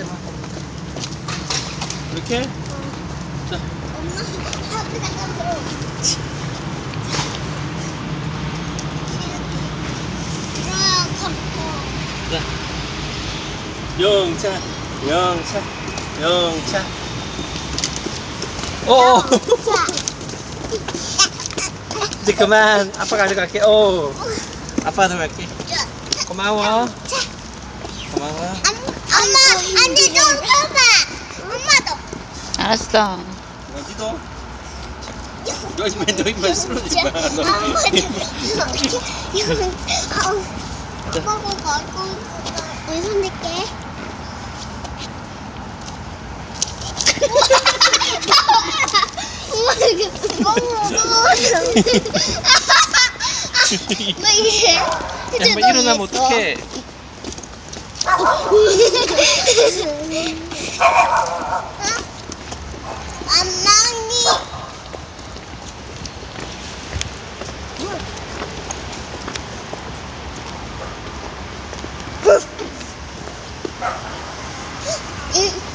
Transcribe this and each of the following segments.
해봐. 이렇게? 자, 엄마 하트 잠깐. 자. 영차, 영차, 영차. 오! 이제 그만. 아빠 가져갈게. 오. 아빠 가져갈게. 고마워. 고마워. 엄마, 안돼 좀 펴봐. 엄마도. 알았어. 어디도? 여기 왜 너희 말 쓰러지 마. 너. 아빠가 가고 왼손 댈게. 엄마 이게 너무 무거워서. 너 이게 이제 한번 일어나면 어떡해. I'm. Mm-hmm.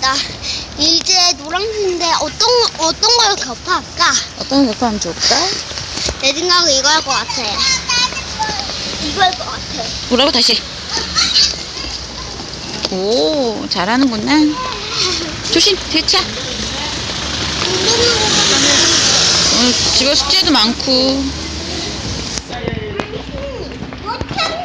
태권도회이다. 이제 노란색인데 어떤 어떤 걸 겹할까? 어떤 거 하면 좋을까? 내 생각은 이거 할 것 같아. 이거 할 것 같아. 뭐라고 다시? 오, 잘하는구나. 조심, 대차. 오늘 집에 숙제도 많고.